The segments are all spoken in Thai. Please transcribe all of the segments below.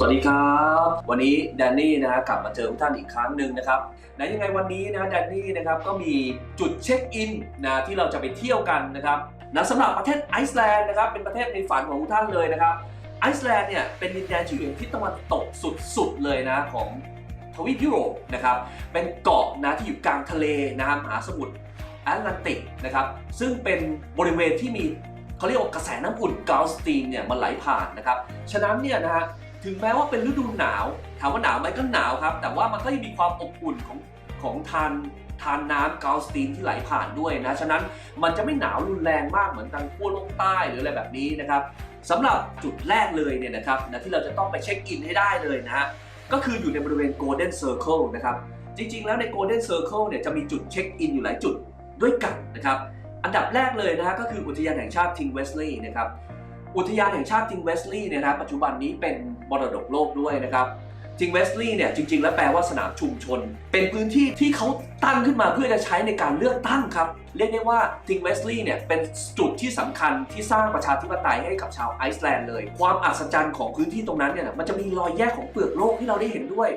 สวัสดีครับ วันนี้แดนนี่นะฮะกลับมาเจอทุกท่านอีกครั้งหนึ่งนะครับไหนยังไงวันนี้นะแดนนี่นะครับก็มีจุดเช็คอินนะที่เราจะไปเที่ยวกันนะครับนะสำหรับประเทศไอซ์แลนด์นะครับเป็นประเทศในฝันของทุกท่านเลยนะครับไอซ์แลนด์เนี่ยเป็นดินแดนที่อยู่ทิศตะวันตกสุดๆเลยนะของทวีปยุโรปนะครับเป็นเกาะนะที่อยู่กลางทะเลนะฮะมหาสมุทรแอตแลนติกนะครับซึ่งเป็นบริเวณที่มีเขาเรียกว่ากระแสน้ำอุ่นกาลสตีนเนี่ยมันไหลผ่านนะครับฉะนั้นเนี่ยนะฮะ ถึงแม้ว่าเป็นฤดูหนาว ถามว่าหนาวไหมก็หนาวครับ แต่ว่ามันก็ยังมีความอบอุ่นของของทานทานน้ำกาลสตีนที่ไหลผ่านด้วยนะ ฉะนั้นมันจะไม่หนาวรุนแรงมากเหมือนทางขั้วโลกใต้หรืออะไรแบบนี้นะครับสำหรับจุดแรกเลยเนี่ยนะครับนะที่เราจะต้องไปเช็คอินให้ได้เลยนะฮะก็คืออยู่ในบริเวณ Golden Circle นะครับ จริงๆ แล้วใน Golden Circle เนี่ยจะมีจุดเช็คอินอยู่หลายจุดด้วยกันนะครับ อันดับแรกเลยนะฮะก็คืออุทยานแห่งชาติทิงเวสลีย์นะครับ อุทยานแห่งชาติทิงเวสลีย์เนี่ยนะปัจจุบันนี้เป็นมรดกโลกด้วยนะครับทิงเวสลีย์เนี่ยจริง ๆ แล้วแปลว่าสนามชุมชน เป็นพื้นที่ที่เขาตั้งขึ้นมาเพื่อจะใช้ในการเลือกตั้งครับ เรียกได้ว่าทิงเวสลีย์เนี่ยเป็นจุดที่สำคัญที่สร้างประชาธิปไตยให้กับชาวไอซ์แลนด์เลย ความอัศจรรย์ของพื้นที่ตรงนั้นเนี่ยมันจะมีรอยแยกของเปลือกโลกที่เราได้เห็นด้วย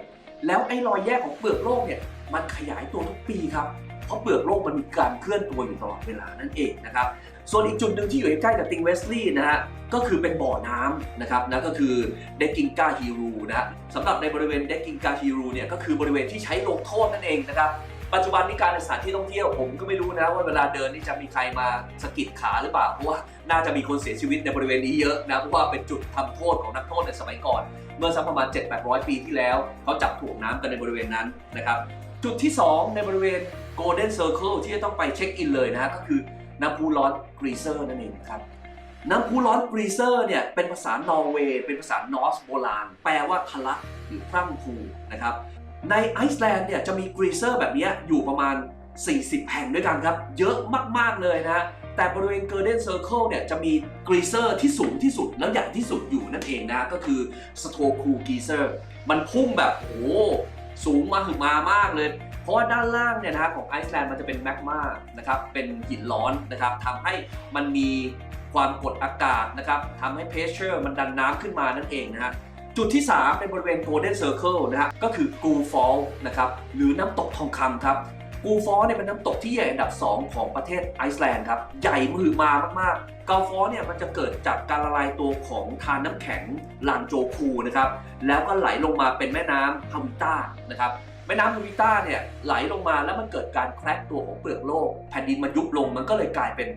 แล้วไอ้รอยแยกของเปลือกโลกเนี่ยมันขยายตัวทุกปีครับ ราะเปลือกโลกมันมีการเคลื่อนตัวอยู่ตลอดเวลานั่นเองนะครับ ส่วนอีกจุดหนึ่งที่อยู่ใกล้ๆกับติงเวสลีย์นะฮะก็คือเป็นบ่อน้ำนะครับนะก็คือเดกิงกาฮิรูนะฮะสำหรับในบริเวณเดกิงกาฮิรูเนี่ยก็คือบริเวณที่ใช้ลงโทษนั่นเองนะครับปัจจุบันนี้การเป็นสถานที่ท่องเที่ยวผมก็ไม่รู้นะว่าเวลาเดินนี่จะมีใครมาสะกิดขาหรือเปล่าเพราะว่าน่าจะมีคนเสียชีวิตในบริเวณนี้เยอะนะเพราะว่าเป็นจุดทำโทษของนักโทษในสมัยก่อน เมื่อสักประมาณ 7-800 ปีที่แล้วเขาจับถ่วงน้ำกันในบริเวณนั้นนะครับจุดที่ 2 ในบริเวณ Golden Circle ที่จะต้องไปเช็คอินเลยนะฮะก็คือน้ำพุร้อนกรีเซอร์นั่นเองครับน้ำพุร้อนกรีเซอร์เนี่ยเป็นภาษานอร์เวย์เป็นภาษานอร์สโบราณ แปลว่าทะลักหรือพรั่งพรูนะครับในไอซ์แลนด์เนี่ยจะมีกรีเซอร์แบบนี้อยู่ประมาณ 40 แห่งด้วยกันครับ เยอะมาก ๆ เลยนะ แต่บริเวณ Golden Circle เคิลเนี่ยจะมีกรีเซอร์ที่สูงที่สุดแล้วใหญ่ที่สุดอยู่นั่นเองนะ ก็คือสโตคูกรีเซอร์มันพุ่งแบบโอ้สูงมาถึงมามากเลย เพราะว่าด้านล่างเนี่ยนะฮะของไอซ์แลนด์มันจะเป็นแมกมานะครับเป็นหินร้อนนะครับทำให้มันมีความกดอากาศนะครับทำให้เพชเชอร์มันดันน้ำขึ้นมานั่นเองนะฮะจุดที่ 3 เป็นบริเวณ Golden Circle นะฮะก็คือกูฟอลนะครับหรือน้ำตกทองคำครับกูฟอลเนี่ยเป็นน้ำตกที่ใหญ่อันดับ 2 ของประเทศไอซ์แลนด์ครับใหญ่มือมามากๆกูฟอลเนี่ยมันจะเกิดจากการละลายตัวของทานน้ำแข็งลานโจคูนะครับแล้วก็ไหลลงมาเป็นแม่น้ำฮาวิต้านะครับ แม่น้ำฮาวิต้าเนี่ยไหลลงมาแล้วมันเกิดการแครกตัวของเปลือกโลก แผ่นดินมันยุบลงมันก็เลยกลายเป็น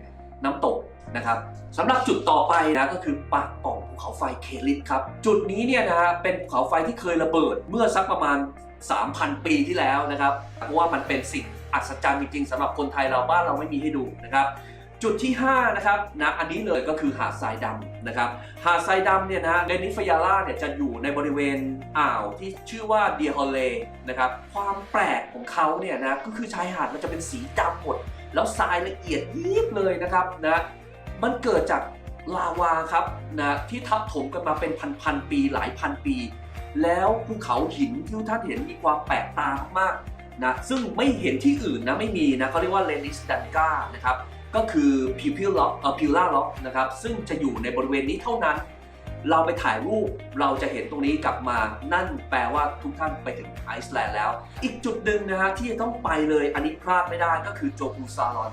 น้ำตกนะครับสำหรับจุดต่อไปนะก็คือปากป่องภูเขาไฟเคลิสครับ จุดนี้เนี่ยนะฮะเป็นภูเขาไฟที่เคยระเบิดเมื่อสักประมาณ 3,000 ปีที่แล้วนะครับเพราะว่ามันเป็นสิ่งอัศจรรย์จริงๆสำหรับคนไทยเราบ้านเราไม่มีให้ดูนะครับ จุดที่ 5 นะครับนะอันนี้เลยก็คือหาดทรายดำนะครับหาดทรายดำเนี่ยนะเลนิฟยาร่าเนี่ยจะอยู่ในบริเวณอ่าวที่ชื่อว่าเดียฮอลเลนะครับความแปลกของเขาเนี่ยนะก็คือชายหาดมันจะเป็นสีดำหมด แล้วทรายละเอียดยิบเลยนะครับนะมันเกิดจากลาวาครับนะที่ทับถมกันมาเป็นพันๆปีหลายพันปี แล้วภูเขาหินที่ท่านเห็นมีความแปลกตามากๆนะซึ่งไม่เห็นที่อื่นนะไม่มีนะเขาเรียกว่าเลนิสดันกานะครับ ก็คือพิวพิลล็อกเอ่อพิวล่าล็อกนะครับซึ่งจะอยู่ในบริเวณนี้เท่านั้น เราไปถ่ายรูปเราจะเห็นตรงนี้กลับมานั่นแปลว่าทุกท่านไปถึงไอซ์แลนด์แล้ว อีกจุดหนึ่งนะฮะที่จะต้องไปเลยอันนี้พลาดไม่ได้ก็คือโจกูซาลอน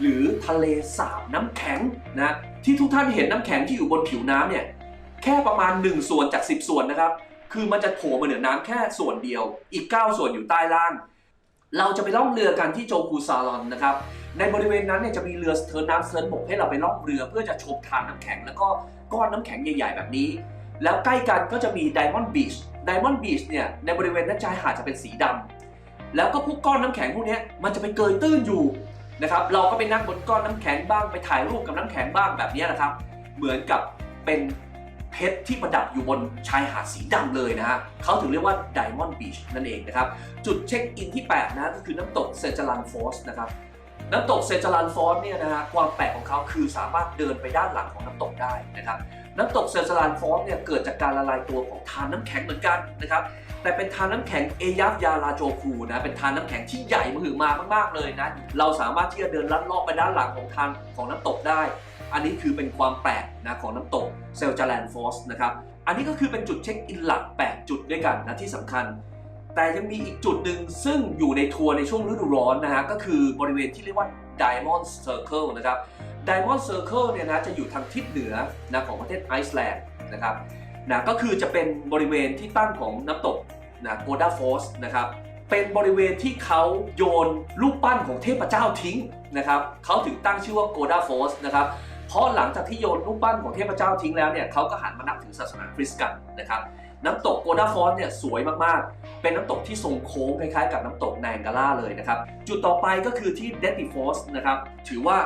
หรือทะเลสาบน้ำแข็งนะที่ทุกท่านเห็นน้ำแข็งที่อยู่บนผิวน้ำเนี่ยแค่ประมาณ 1 ส่วนจาก 10 ส่วนนะครับ คือมันจะโผล่มาเหนือน้ำแค่ส่วนเดียว อีก 9 ส่วนอยู่ใต้ล่าง เราจะไปล่องเรือกันที่โจกูซาลอนนะครับในบริเวณนั้นเนี่ยจะมีเรือเทิร์นน้ำเทิร์นบกให้เราไปล่องเรือเพื่อจะชมทานน้ำแข็ง แล้วก็ก้อนน้ำแข็งใหญ่ ๆ แบบนี้ แล้วใกล้กันก็จะมีไดมอนด์บีชไดมอนด์บีชเนี่ยในบริเวณนั้นชายหาดจะเป็นสีดำแล้วก็พวกก้อนน้ำแข็งพวกนี้มันจะไปเกยตื้นอยู่นะครับเราก็ไปนั่งบนก้อนน้ำแข็งบ้างไปถ่ายรูปกับน้ำแข็งบ้างแบบนี้นะครับ เหมือนกับเป็น เพชรที่ประดับอยู่บนชายหาดสีดำเลยนะฮะเขาถึงเรียกว่าไดมอนด์บีชนั่นเองนะครับ จุดเช็คอินที่ 8 นะก็คือน้ำตกเซจารันฟอสนะครับน้ำตกเซจารันฟอสเนี่ยนะฮะความแปลกของเขาคือสามารถเดินไปด้านหลังของน้ำตกได้นะครับน้ำตกเซจารันฟอสเนี่ยเกิดจากการละลายตัวของทานน้ำแข็งเหมือนกันนะครับแต่เป็นทานน้ำแข็งเอยัฟยาลาโจคูนะเป็นทานน้ำแข็งที่ใหญ่มหึมามากๆเลยนะเราสามารถที่จะเดินลัดเลาะไปด้านหลังของทานของน้ำตกได้ อันนี้คือเป็นความแปลกนะของน้ำตกเซลจาแลนฟอสนะครับ อันนี้ก็คือเป็นจุดเช็คอินหลัก 8 จุดด้วยกันนะที่สำคัญ แต่ยังมีอีกจุดหนึ่งซึ่งอยู่ในทัวร์ในช่วงฤดูร้อนนะฮะก็คือบริเวณที่เรียกว่า Diamond Circle นะครับ Diamond Circle เนี่ยนะจะอยู่ทางทิศเหนือนะของประเทศไอซ์แลนด์นะครับนะก็คือจะเป็นบริเวณที่ตั้งของน้ำตกนะโกดาฟอสนะครับเป็นบริเวณที่เขาโยนรูปปั้นของเทพเจ้าทิ้งนะครับเขาถึงตั้งชื่อว่าโกดาฟอสนะครับ ราะหลังจากที่โยนรูปปั้นของเทพเจ้าทิ้งแล้วเนี่ยเขาก็หันมานับถือศาสนาคริสต์กันนะครับน้ำตกโกดาฟอสเนี่ยสวยมากๆ เป็นน้ำตกที่ทรงโค้งคล้ายๆ กับน้ำตกแนงกาล่าเลยนะครับ จุดต่อไปก็คือที่เดติฟอสนะครับ ถือว่า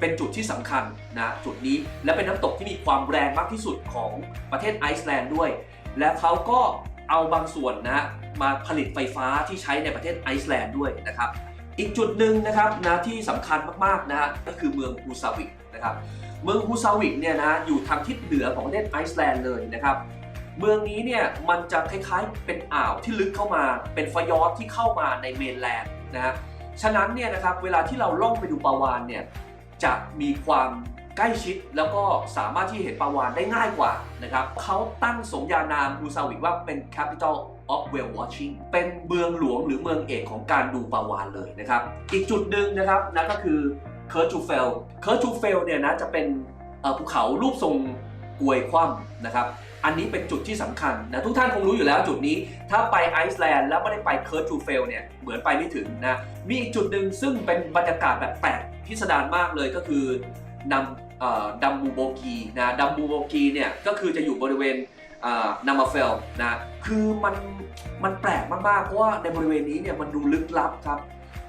เป็นจุดที่สำคัญนะจุดนี้และเป็นน้ำตกที่มีความแรงมากที่สุดของประเทศไอซ์แลนด์ด้วย และเขาก็เอาบางส่วนนะมาผลิตไฟฟ้าที่ใช้ในประเทศไอซ์แลนด์ด้วยนะครับ อีกจุดหนึ่งนะครับนะที่สำคัญมากๆนะก็คือเมืองฮูซาวิกนะครับ เมืองฮูซาวิกเนี่ยนะอยู่ทางทิศเหนือของประเทศไอซ์แลนด์เลยนะครับ เมืองนี้เนี่ยมันจะคล้ายๆเป็นอ่าวที่ลึกเข้ามา เป็นฟยอร์ดที่เข้ามาในเมนแลนด์นะฮะ ฉะนั้นเนี่ยนะครับเวลาที่เราล่องไปดูปลาวานเนี่ยจะมีความใกล้ชิดแล้วก็สามารถที่เห็นปลาวานได้ง่ายกว่านะครับเขาตั้งสมญานามฮูซาวิกว่าเป็น capital of whale watching เป็นเมืองหลวงหรือเมืองเอกของการดูปลาวานเลยนะครับ อีกจุดหนึ่งนะครับนั่นก็คือ เคิร์จูเฟลเคิร์จูเฟลเนี่ยนะจะเป็นภูเขารูปทรงกลวยคว่ำนะครับ อันนี้เป็นจุดที่สำคัญนะทุกท่านคงรู้อยู่แล้วจุดนี้ ถ้าไปไอซ์แลนด์แล้วไม่ได้ไปเคิร์ทูเฟลเนี่ยเหมือนไปไม่ถึงนะมีอีกจุดหนึ่งซึ่งเป็นบรรยากาศแบบแปลกพิสดารมากเลยก็คือนำดัมบูโบกีนะดัมบูโบกีเนี่ยก็คือจะอยู่บริเวณนามาเฟลนะคือมันมันแปลกมากๆ เพราะว่าในบริเวณนี้เนี่ยมันดูลึกลับครับ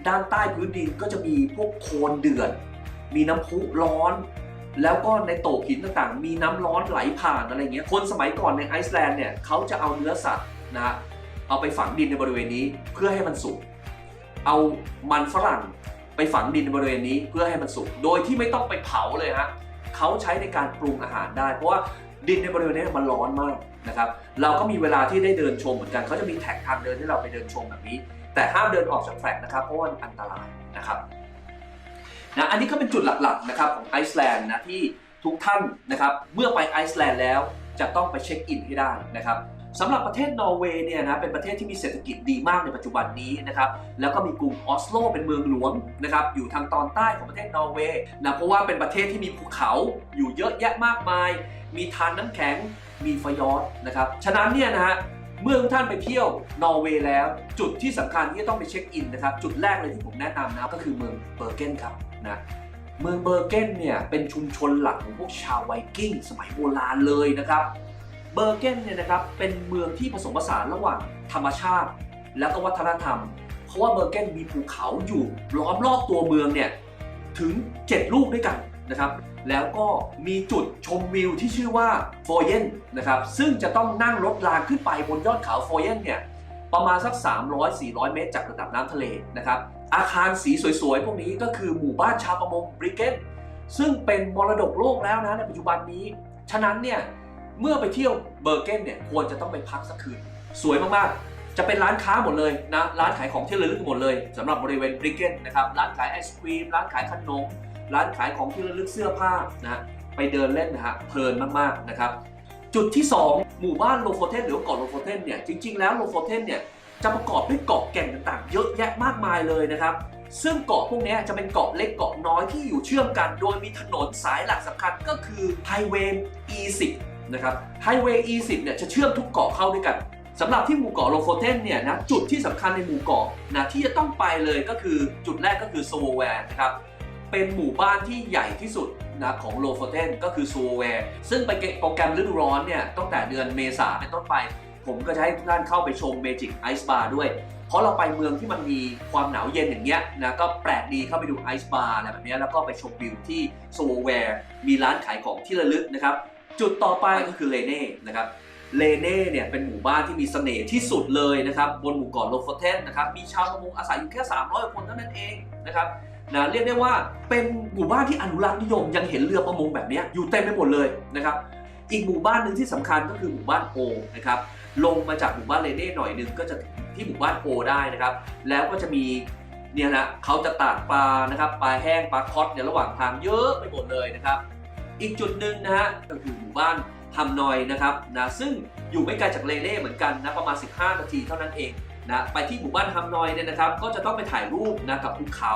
ด้านใต้พื้นดินก็จะมีพวกโคลนเดือด มีน้ำพุร้อน แล้วก็ในโตกหินต่างๆ มีน้ำร้อนไหลผ่านอะไรเงี้ย คนสมัยก่อนในไอซ์แลนด์เนี่ยเขาจะเอาเนื้อสัตว์นะฮะเอาไปฝังดินในบริเวณนี้เพื่อให้มันสุก เอามันฝรั่งไปฝังดินในบริเวณนี้เพื่อให้มันสุก โดยที่ไม่ต้องไปเผาเลยฮะเขาใช้ในการปรุงอาหารได้ เพราะว่าดินในบริเวณนี้มันร้อนมากนะครับ เราก็มีเวลาที่ได้เดินชมเหมือนกัน เขาจะมีแท็กทางเดินให้เราไปเดินชมแบบนี้ แต่ห้ามเดินออกจากแฟลกนะครับเพราะว่ามันอันตรายนะครับนะอันนี้ก็เป็นจุดหลักๆนะครับของไอซ์แลนด์นะที่ทุกท่านนะครับเมื่อไปไอซ์แลนด์แล้วจะต้องไปเช็คอินให้ได้นะครับสำหรับประเทศนอร์เวย์เนี่ยนะเป็นประเทศที่มีเศรษฐกิจดีมากในปัจจุบันนี้นะครับแล้วก็มีกรุงออสโลเป็นเมืองหลวงนะครับอยู่ทางตอนใต้ของประเทศนอร์เวย์นะเพราะว่าเป็นประเทศที่มีภูเขาอยู่เยอะแยะมากมาย มีทานน้ำแข็งมีฟยอร์ดนะครับฉะนั้นเนี่ยนะฮะ เมื่อทุกท่านไปเที่ยวนอร์เวย์แล้ว จุดที่สำคัญที่จะต้องไปเช็คอินนะครับ จุดแรกเลยที่ผมแนะนำนะก็คือเมืองเบอร์เกนครับนะเมืองเบอร์เกนเนี่ยเป็นชุมชนหลักของพวกชาวไวกิ้งสมัยโบราณเลยนะครับเบอร์เกนเนี่ยนะครับเป็นเมืองที่ผสมผสานระหว่างธรรมชาติ แล้วก็วัฒนธรรม เพราะว่าเบอร์เกนมีภูเขาอยู่ล้อมรอบตัวเมืองเนี่ยถึง 7 ลูกด้วยกันนะครับ แล้วก็มีจุดชมวิวที่ชื่อว่าโฟเยนนะครับซึ่งจะต้องนั่งรถรางขึ้นไปบนยอดเขาโฟเยนเนี่ยประมาณสัก 300-400 เมตรจากระดับน้ำทะเลนะครับอาคารสีสวยๆ พวกนี้ก็คือหมู่บ้านชาวประมงบริเกนซึ่งเป็นมรดกโลกแล้วนะในปัจจุบันนี้ ฉะนั้นเนี่ยเมื่อไปเที่ยวเบอร์เกนเนี่ยควรจะต้องไปพักสักคืน สวยมากๆ จะเป็นร้านค้าหมดเลยนะร้านขายของที่ระลึกหมดเลยสำหรับบริเวณบริเกนนะครับร้านขายไอศครีมร้านขายขนม ร้านขายของที่ระลึกเสื้อผ้านะฮะไปเดินเล่นนะฮะเพลินมากๆนะครับ จุดที่ 2 หมู่บ้านโลโฟเทนหรือว่าเกาะโลโฟเทนเนี่ยจริง ๆ แล้วโลโฟเทนเนี่ยจะประกอบด้วยเกาะแก่งต่างๆ เยอะแยะมากมายเลยนะครับ ซึ่งเกาะพวกนี้จะเป็นเกาะเล็กเกาะน้อยที่อยู่เชื่อมกัน โดยมีถนนสายหลักสำคัญก็คือไฮเวย์ E10 นะครับไฮเวย์ E10 เนี่ยจะเชื่อมทุกเกาะเข้าด้วยกันสำหรับที่หมู่เกาะโลโฟเทนเนี่ยนะจุดที่สำคัญในหมู่เกาะนะที่จะต้องไปเลยก็คือจุดแรกก็คือโซโวแวร์นะครับ เป็นหมู่บ้านที่ใหญ่ที่สุดนะของโลโฟเทนก็คือซูแวร์ซึ่งไปโปรแกรมฤดูร้อนเนี่ยตั้งแต่เดือนเมษาเป็นต้นไป ผมก็จะให้ทุกท่านเข้าไปชมเมจิกไอซ์บาร์ด้วย เพราะเราไปเมืองที่มันมีความหนาวเย็นอย่างเงี้ยนะก็แปลกดีเข้าไปดูไอซ์บาร์อะไรแบบเนี้ยแล้วก็ไปชมวิวที่ซูแวร์มีร้านขายของที่ระลึกนะครับ จุดต่อไปก็คือเลเน่นะครับเลเน่เนี่ยเป็นหมู่บ้านที่มีเสน่ห์ที่สุดเลยนะครับบนหมู่เกาะโลโฟเทนนะครับมีชาวประมงอาศัยอยู่แค่ 300 คนเท่านั้นเองนะครับ นะเรียกได้ว่าเป็นหมู่บ้านที่อนุรักษ์นิยมยังเห็นเรือประมงแบบนี้อยู่เต็มไปหมดเลยนะครับอีกหมู่บ้านหนึ่งที่สำคัญก็คือหมู่บ้านโอนะครับลงมาจากหมู่บ้านเลเน่หน่อยหนึ่งก็จะที่หมู่บ้านโอได้นะครับ แล้วก็จะมีเนี่ยนะเขาจะตากปลานะครับปลาแห้งปลาคอสเนี่ยระหว่างทางเยอะไปหมดเลยนะครับอีกจุดหนึ่งนะฮะก็คือหมู่บ้านไฮฮัมนอยนะครับนะซึ่งอยู่ไม่ไกลจากเลเล่เหมือนกันนะประมาณ 15 นาทีเท่านั้นเอง นะไปที่หมู่บ้านฮัมนอยเนี่ยนะครับก็จะต้องไปถ่ายรูปนะกับภูเขา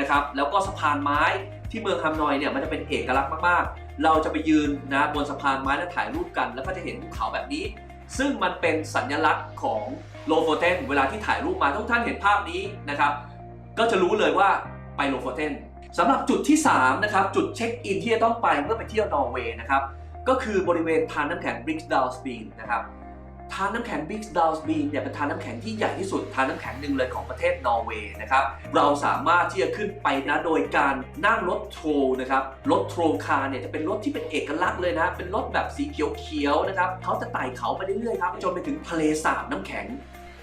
นะครับแล้วก็สะพานไม้ที่เมืองฮัมนอยเนี่ยมันจะเป็นเอกลักษณ์มากๆ เราจะไปยืนนะบนสะพานไม้แล้วถ่ายรูปกัน แล้วก็จะเห็นภูเขาแบบนี้ ซึ่งมันเป็นสัญลักษณ์ของโลโฟเทนเวลาที่ถ่ายรูปมาทุกท่านเห็นภาพนี้นะครับก็จะรู้เลยว่าไปโลโฟเทนสำหรับจุดที่3นะครับจุดเช็คอินที่จะต้องไปเมื่อไปเที่ยวนอร์เวย์นะครับก็คือบริเวณทานน้ำแข็งบริกส์ดาวส์บีนนะครับ ทานน้ำแข็งบริกดาวส์บีนเนี่ยเป็นทานน้ำแข็งที่ใหญ่ที่สุดทานน้ำแข็งหนึ่งเลยของประเทศนอร์เวย์นะครับ เราสามารถที่จะขึ้นไปนะโดยการนั่งรถโทรนะครับรถโทรคาร์เนี่ยจะเป็นรถที่เป็นเอกลักษณ์เลยนะเป็นรถแบบสีเขียวๆนะครับเขาจะไต่เขาไปเรื่อยๆครับจนไปถึงทะเลสาบน้ำแข็ง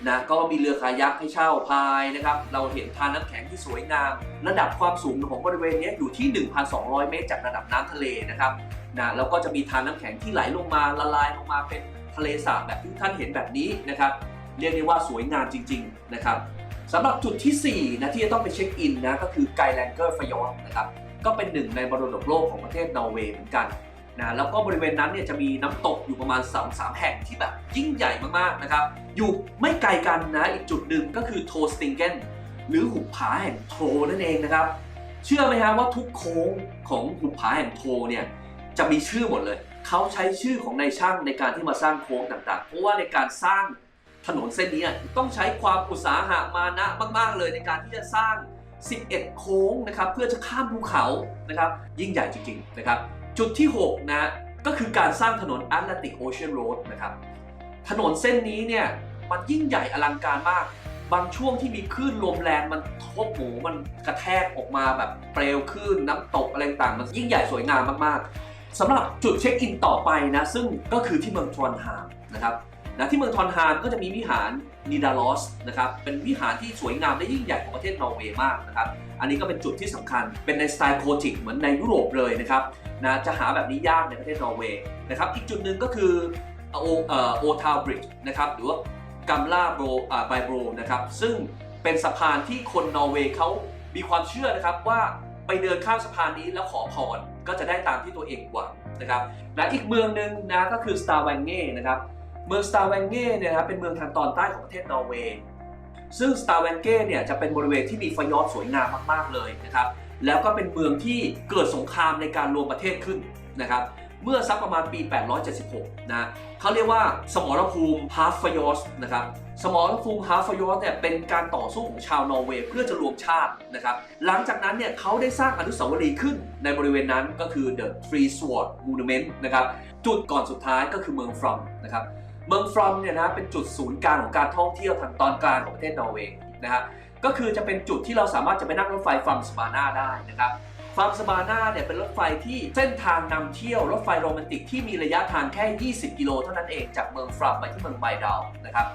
นะก็มีเรือคายักให้เช่าพายนะครับ เราเห็นทานน้ำแข็งที่สวยงาม ระดับความสูงของบริเวณนี้อยู่ที่ 1,200 เมตรจากระดับน้ำทะเลนะครับนะแล้วก็จะมีทานน้ำแข็งที่ไหลลงมาละลายลงมาเป็น ทะเลสาบแบบที่ท่านเห็นแบบนี้นะครับ เรียกได้ว่าสวยงามจริง ๆ นะครับสำหรับจุดที่ 4 นะที่จะต้องไปเช็คอินนะก็คือไกแลนเกอร์ฟยอร์นะครับก็เป็นหนึ่งในมรดกโลกของประเทศนอร์เวย์เหมือนกันนะแล้วก็บริเวณนั้นเนี่ยจะมีน้ำตกอยู่ประมาณ 2 3 แห่งที่แบบยิ่งใหญ่มากๆนะครับ อยู่ไม่ไกลกันนะอีกจุดหนึ่งก็คือโทสติงเกนหรือหุบผาแห่งโทนั่นเองนะครับ เชื่อไหมฮะว่าทุกโค้งของหุบผาแห่งโทเนี่ยจะมีชื่อหมดเลย เขาใช้ชื่อของนายช่างในการที่มาสร้างโค้งต่างๆ เพราะว่าในการสร้างถนนเส้นนี้ต้องใช้ความอุตสาหะมานะมาก ๆ เลยในการที่จะสร้าง 11 โค้งนะครับเพื่อจะข้ามภูเขานะครับยิ่งใหญ่จริงๆนะครับจุดที่ 6 นะก็คือการสร้างถนน Atlantic Ocean Road นะครับถนนเส้นนี้เนี่ยมันยิ่งใหญ่อลังการมาก บางช่วงที่มีคลื่นลมแรงมันทบหมูมันกระแทกออกมาแบบเปลวคลื่นน้ำตกอะไรต่างมันยิ่งใหญ่สวยงามมากๆ สำหรับจุดเช็คอินต่อไปนะซึ่งก็คือที่เมืองทรอนฮามนะครับนะที่เมืองทรอนฮามก็จะมีวิหารนิดาลอสนะครับเป็นวิหารที่สวยงามและยิ่งใหญ่ของประเทศนอร์เวย์มากนะครับอันนี้ก็เป็นจุดที่สำคัญเป็นในสไตล์โคจิกเหมือนในยุโรปเลยนะครับนะจะหาแบบนี้ยากในประเทศนอร์เวย์นะครับอีกจุดหนึ่งก็คือโอโอทาวบริดจ์นะครับหรือว่ากัมลาโบร์ไบโบรนะครับซึ่งเป็นสะพานที่คนนอร์เวย์เขามีความเชื่อนะครับว่าไปเดินข้ามสะพานนี้แล้วขอพร ก็จะได้ตามที่ตัวเองหวังนะครับและอีกเมืองหนึ่งนะก็คือสตาร์แวงเง่นะครับเมืองสตาร์แวงเง่เนี่ยนะครับเป็นเมืองทางตอนใต้ของประเทศนอร์เวย์ซึ่งสตาร์แวงเก้เนี่ยจะเป็นบริเวณที่มีฟยอร์ดสวยงามมากๆเลยนะครับแล้วก็เป็นเมืองที่เกิดสงครามในการรวมประเทศขึ้นนะครับเมื่อสักประมาณปี 876 นะเขาเรียกว่าสมรภูมิฮาร์ฟยอร์สนะครับ สมรภูมิฮาฟยอสเนี่ยเป็นการต่อสู้ของชาวนอร์เวย์เพื่อจะรวมชาตินะครับ หลังจากนั้นเนี่ยเขาได้สร้างอนุสาวรีย์ขึ้นในบริเวณนั้นก็คือ The Three Sword Monument นะครับ จุดก่อนสุดท้ายก็คือเมืองฟรอมนะครับ เมืองฟรอมเนี่ยนะเป็นจุดศูนย์กลางของการท่องเที่ยวทางตอนกลางของประเทศนอร์เวย์นะฮะ ก็คือจะเป็นจุดที่เราสามารถจะไปนั่งรถไฟฟรัมสบาน่าได้นะครับฟาร์มสบาน่าเนี่ยเป็นรถไฟที่เส้นทางนำเที่ยวรถไฟโรแมนติกที่มีระยะทางแค่ 20 กิโลเท่านั้นเองจากเมืองฟรัมไปที่เมืองไบดาวนะครับ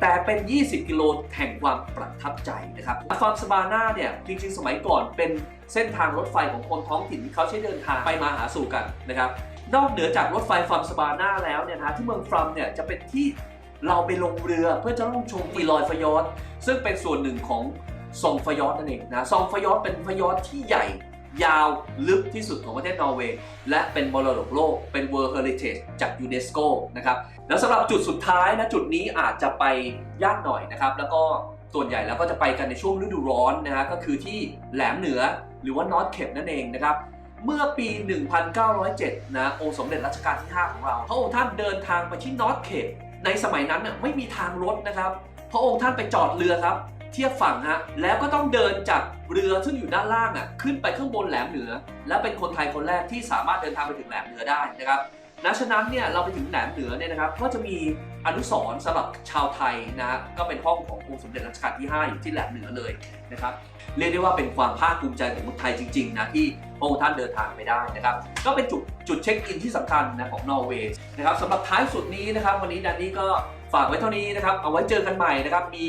แต่เป็น 20 กิโลแห่งความประทับใจนะครับฟาร์มสบาน่าเนี่ยจริงๆ สมัยก่อนเป็นเส้นทางรถไฟของคนท้องถิ่นที่เขาใช้เดินทางไปมาหาสู่กันนะครับนอกเหนือจากรถไฟฟาร์มสบาน่าแล้วเนี่ยนะที่เมืองฟรัมเนี่ยจะเป็นที่เราไปลงเรือเพื่อจะต้องชมตีลอยฟยอดซึ่งเป็นส่วนหนึ่งของซองฟยอดนั่นเองนะซองฟยอดเป็นฟยอดที่ใหญ่ ยาวลึกที่สุดของประเทศนอร์เวย์และเป็นมรดกโลกเป็น World Heritage จากยูเนสโกนะครับแล้วสำหรับจุดสุดท้ายนะจุดนี้อาจจะไปยากหน่อยนะครับแล้วก็ส่วนใหญ่แล้วก็จะไปกันในช่วงฤดูร้อนนะฮะก็คือที่แหลมเหนือหรือว่านอตเคปนั่นเองนะครับเมื่อปี 1907 นะองค์สมเด็จรัชกาลที่ 5 ของเรา พระองค์ท่านเดินทางไปที่นอตเคปในสมัยนั้นน่ะไม่มีทางรถนะครับ พระองค์ท่านไปจอดเรือครับ เทียบฝั่งฮะแล้วก็ต้องเดินจากเรือซึ่งอยู่ด้านล่างอะขึ้นไปข้างบนแหลมเหนือ และเป็นคนไทยคนแรกที่สามารถเดินทางไปถึงแหลมเหนือได้นะครับนะฉะนั้นเนี่ยเราไปถึงแหลมเหนือเนี่ยนะครับก็จะมีอนุสรณ์สำหรับชาวไทยนะก็เป็นห้องขององค์สมเด็จรัชกาลที่ 5 อยู่ที่แหลมเหนือเลยนะครับเรียกได้ว่าเป็นความภาคภูมิใจของคนไทยจริงๆนะที่พระองค์ท่านเดินทางไปได้นะครับก็เป็นจุดจุดเช็คอินที่สำคัญนะของนอร์เวย์นะครับสำหรับท้ายสุดนี้นะครับวันนี้ดันนี่ก็ฝากไว้เท่านี้นะครับเอาไว้เจอกันใหม่นะครับมี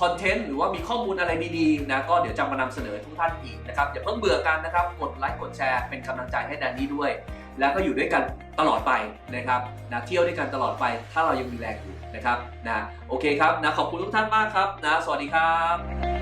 คอนเทนต์หรือว่ามีข้อมูลอะไรดีๆนะก็เดี๋ยวจะมานำเสนอทุกท่านอีกนะครับอย่าเพิ่งเบื่อกันนะครับกดไลค์กดแชร์เป็นกำลังใจให้แดนนี่ด้วย แล้วก็อยู่ด้วยกันตลอดไปนะครับนะเที่ยวด้วยกันตลอดไป ถ้าเรายังมีแรงอยู่นะครับนะโอเคครับนะขอบคุณทุกท่านมากครับนะสวัสดีครับ